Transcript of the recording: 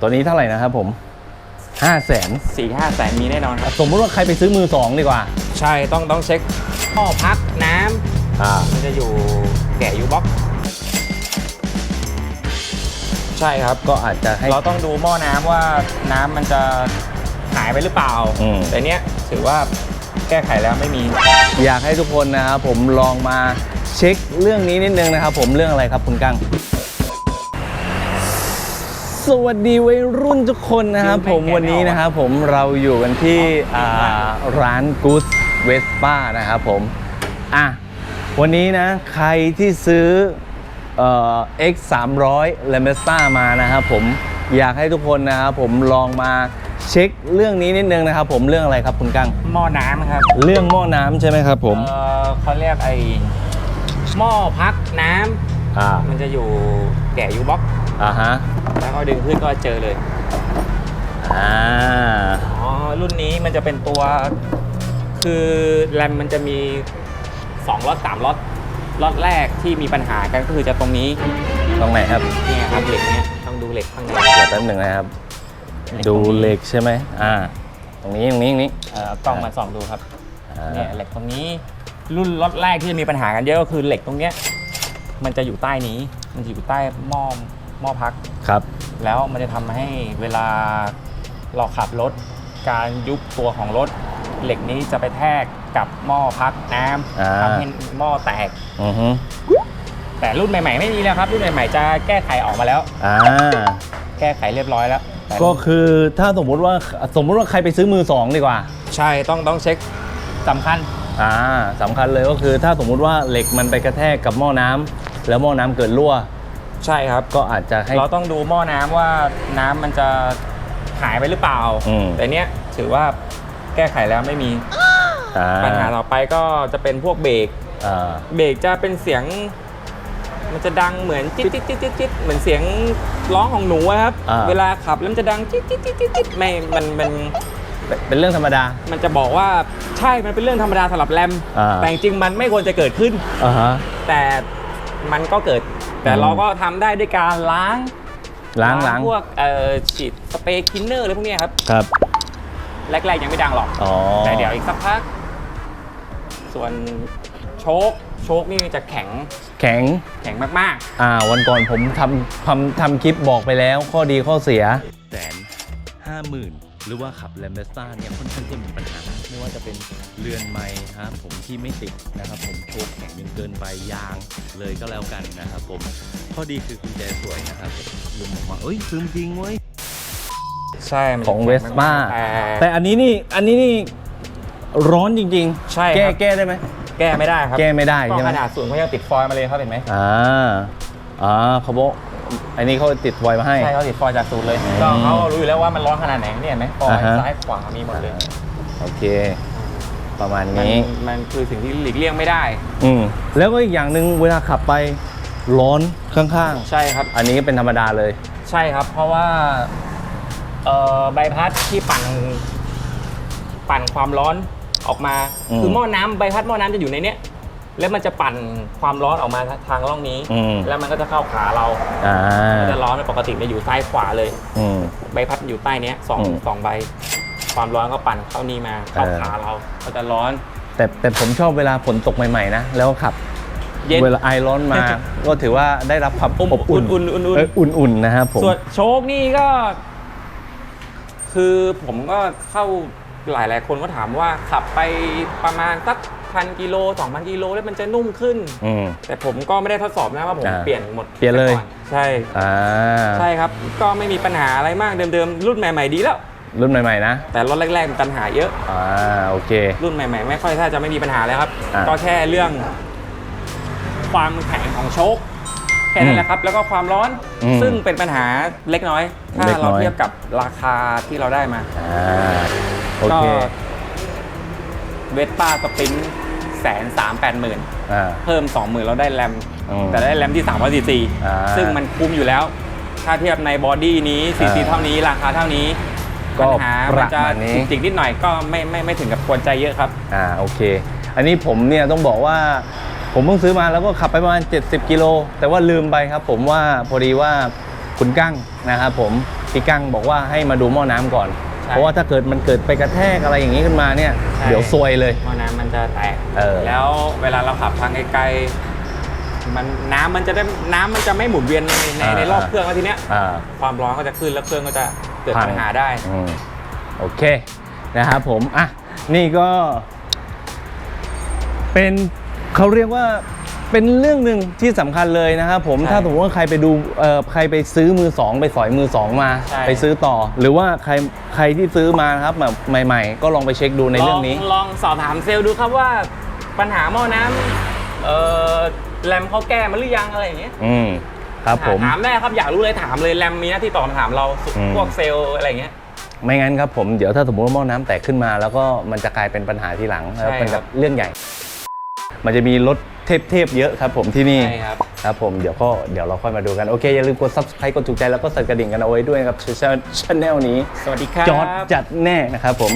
ตัวนี้เท่าไหร่นะครับผมห้าแสนสี่ห้าแสนมีแน่นอนครับ สมมติว่าใครไปซื้อมือสองดีกว่า ใช่ต้องต้องเช็คท่อพักน้ำอ่ามันจะอยู่แกะยูบ็อก ใช่ครับ ก็อาจจะให้ เราต้องดูหม้อน้ำว่าน้ำมันจะหายไปหรือเปล่า อืม แต่เนี้ยถือว่าแก้ไขแล้วไม่มี อยากให้ทุกคนนะครับผมลองมาเช็คเรื่องนี้นิดนึงนะครับผมเรื่องอะไรครับคุณกั้ง สวัสดีวัยรุ่นทุกคนนะครับผมไม่แก่วันนี้นะครับผมเราอยู่กันที่อ่าร้าน Good Vespa นะครับผมอะวันนี้นะใครที่ซื้อเอ่อ X 3 0 0 l a m e s t a มานะครับผมอยากให้ทุกคนนะครับผมลองมาเช็คเรื่องนี้นิดนึงนะครับผมเรื่องอะไรครับคุณกั้งหม้อน้ำครับ เรื่องหม้อน้ำใช่ไหมครับผมเอ่อเขาเรียกไอ้หม้อพักน้ำอ่ามันจะอยู่แกะยูบ็อก อ่าฮะแล้วก็ดึงขึ้นก็เจอเลย อ่า อ๋อ รุ่นนี้มันจะเป็นตัว คือแรมมันจะมี2ล็อต3ล็อตล็อตแรกที่มีปัญหากันก็คือจะตรงนี้ตรงไหนครับ เนี่ยครับเหล็กเนี่ยต้องดูเหล็กข้างในเดี๋ยวแป๊บหนึ่งนะครับ ดูเหล็กใช่ไหมอ่า ตรงนี้ตรงนี้ตรงนี้เอ่อกล้องมาส่องดูครับอ่าเนี่ยเหล็กตรงนี้ รุ่นล็อตแรกที่จะมีปัญหากันเยอะก็คือเหล็กตรงเนี้ยมันจะอยู่ใต้นี้ มันจะอยู่ใต้หม้อ หม้อพัก ครับ แล้วมันจะทำให้เวลาเราขับรถ การยุบตัวของรถ เหล็กนี้จะไปแทกกับหม้อพักน้อ่าำทำให้หม้อแตก อือฮึแต่รุ่นใหม่ๆไม่มีแล้วครับ รุ่นใหม่ๆจะแก้ไขออกมาแล้ว อ่า แก้ไขเรียบร้อยแล้วแต่ก็คือถ้าสมมุติว่าสมมุติว่าใครไปซื้อมือสองดีกว่า ใช่ต้องต้องเช็คสำคัญ อ่าสำคัญเลยก็คือถ้าสมมุติว่าเหล็กมันไปกระแทกกับหม้อน้ำแล้วหม้อน้ำเกิดรั่ว ใช่ครับ ก็อาจจะให้ เราต้องดูหม้อน้ำว่าน้ำมันจะหายไปหรือเปล่า อืม แต่เนี้ยถือว่าแก้ไขแล้วไม่มีอ่าปัญหาต่อไปก็จะเป็นพวกเบรก อ่าเบรกจะเป็นเสียง มันจะดังเหมือนจิ๊ดจิ๊ดจิ๊ดจิ๊ดจิ๊ดเหมือนเสียงร้องของหนูอะครับ อ่า เวลาขับแล้วมันจะดังจิ๊ดจิ๊ดจิ๊ดจิ๊ดจิ๊ดไม่มันมันเป็นเป็นเรื่องธรรมดา มันจะบอกว่าใช่มันเป็นเรื่องธรรมดาสำหรับแรมอ่า แต่จริงๆมันไม่ควรจะเกิดขึ้น อ่าฮะ แต่มันก็เกิด แต่อืมเราก็ทำได้ด้วยการล้างล้างล้างพวกเอ่อฉีดสเปรย์คินเนอร์อะไรพวกเนี้ยครับ ครับ แรกๆยังไม่ดังหรอก อ๋อ แต่เดี๋ยวอีกสักพัก ส่วนโชคโชคนี่จะแข็งแข็ง แข็งมากอ่า วันก่อนผมทำทำทำคลิปบอกไปแล้ว ข้อดีข้อเสีย แสนห้าหมื่นหรือว่าขับแลมเบสต้าเนี่ยค่อนข้างจะมีปัญหาไม่ ว่าจะเป็นเรือนไม้ครับผมที่ไม่ติดนะครับ ผมโชกแข็งจนเกินไปยางเลยก็แล้วกันนะครับ ผมข้อดีคือกุญแจสวยนะครับลุงบอกว่าเอ้ยซึมจริงเว้ยๆใช่มันจะของแข็เวสป้าแต่แต่อันนี้นี่อันนี้นี่ร้อนจริงใช่ๆแก้ครับแก้ได้ไหมแก้ไม่ได้ครับแก้ไม่ได้ก็ใช่ไหม ขนาดศูนย์เขายังติดฟอยล์มาเลยครับเห็นไหมอ่า อ่าเขาบอกอันนี้เขาติดไวมาให้ ใช่เขาติดฟอยล์จากศูนย์เลยอืมก็เขารู้อยู่แล้วว่ามันร้อนขนาดไหนเนี่ยเห็นไหมฟอยอ่าล์ฮะ ซ้ายขวามีหมดเลย โอเค ประมาณมันนี้ มันคือสิ่งที่หลีกเลี่ยงไม่ได้ อืมแล้วก็อีกอย่างหนึ่งเวลาขับไปร้อนข้างใช่ครับ ๆ อันนี้เป็นธรรมดาเลย ใช่ครับ เพราะว่าเอ่อใบพัดที่ปั่น ปั่นความร้อนออกมา อืมคือหม้อน้ำใบพัดหม้อน้ำจะอยู่ในเนี้ยแล้วมันจะปั่นความร้อนออกมาทางร่องนี้ อืม แล้วมันก็จะเข้าขาเราอ่ามันจะร้อนปกติมันอยู่ซ้ายขวาเลย อืม ใบพัดอยู่ใต้เนี้ยสองอืม สองใบ ความร้อนก็ปั่นเข้านี่มาเข้าเออ ขาเราก็จะร้อน แต่แต่ผมชอบเวลาฝนตกใหม่ ๆ นะ แล้วขับ เย็น เวลาไอร้อนมา ก็ถือว่าได้รับความอบอุ่นอุ่นๆอุ่นๆเอุ่นๆนะครับผม ส่วนโชคนี่ก็ คือผมก็เข้าหลายหลายๆคนก็ถามว่าขับไปประมาณสักพันกิโลสองพันกิโลแล้วมันจะนุ่มขึ้น อืม แต่ผมก็ไม่ได้ทดสอบนะว่าผมอ่าเปลี่ยนหมดเปลี่ยนเลย ไปก่อใช่ อ่า ใช่ครับ ก็ไม่มีปัญหาอะไรมากเดิมๆ รุ่นใหม่ ๆ ดีแล้ว รุ่นใหม่ๆนะ แต่รถแรกๆมีปัญหาเยอะ อ่าโอเค รุ่นใหม่ๆ ไม่ค่อยถ้าจะไม่มีปัญหาแล้วครับ อ่าก็แค่เรื่อง ความแข็งของโชคแค่นั้นแหละครับ แล้วก็ความร้อนอืมซึ่งเป็นปัญหาเล็กน้อย ถ้าเล็กน้เราอย เทียบกับราคาที่เราได้มาอ่าโอก็เคเวสป้าสปรินแสนสามแปดหมื่นอ่า เพิ่มสองหมื่นเราได้แรม อืมแต่ได้แรมที่3ามร้อยซีซีอ่าซึ่งมันคุ้มอยู่แล้ว ถ้าเทียบในบอดี้นี้ซีซีอ่า เท่านี้ราคาเท่านี้ก็ ปัญหาปมัระนจะมาณนี้ จิกๆนิดหน่อยก็ไม่ไม่ไม่ถึงกับควรใจเยอะครับ อ่าโอเค อันนี้ผมเนี่ยต้องบอกว่าผมเพิ่งซื้อมาแล้วก็ขับไปประมาณ 70 กิโล แต่ว่าลืมไปครับ ผมว่าพอดีว่าคุณกั้งนะครับผมพี่กั้งบอกว่าให้มาดูหม้อน้ำก่อน ใช่เพราะว่าถ้าเกิดมันเกิดไปกระแทกอะไรอย่างนี้ขึ้นมาเนี่ย ใช่ เดี๋ยวซวยเลยหม้อน้ำมันจะแตก เออ แล้วเวลาเราขับทางไกลๆมันน้ำมันจะได้น้ำมันจะไม่หมุนเวียนในในในรอบเครื่องแล้วทีเนี้ย อ่า ความร้อนก็จะขึ้นแล้วเครื่องก็จะเกิดพังปัญหาได้ อืมโอเคนะครับผม อะ นี่ก็ เป็นเขาเรียกว่าเป็นเรื่องหนึ่งที่สำคัญเลยนะครับผมใช่ถ้าสมมติว่าใครไปดูเอ่อใครไปซื้อมือสองไปสอยมือสองมา ใช่ ไปซื้อต่อ หรือว่าใครใครที่ซื้อมานะครับแบบใหม่ ๆ ก็ลองไปเช็คดูในเรื่องนี้ ลลองสอบถามเซลล์ดูครับว่าปัญหาหม้อน้ำเอ่อแรมเขาแก้มาหรือยังอะไรอย่างเงี้ย อืม ครับผม ถามได้ครับอยากรู้เลยถามเลยแรมมีหน้าที่ตอบคำถามเราอืม พวกเซลล์อะไรอย่างเงี้ย ไม่งั้นครับผมเดี๋ยวถ้าสมมติว่าหม้อน้ำแตกขึ้นมา แล้วก็มันจะกลายเป็นปัญหาทีหลังแล้วใช่เป็นคแบรับบเรื่องใหญ่ มันจะมีรถเทพๆเยอะครับผมที่นี่ ใช่ครับ ครับผมเดี๋ยวก็เดี๋ยวเราค่อยมาดูกัน โอเค อย่าลืมกด subscribe กดถูกใจแล้วก็สั่นกระดิ่งกันเอาไว้ด้วยนะครับช่แนลนี้สวัสดีครับ จอร์ดจัดแน่นะครับผม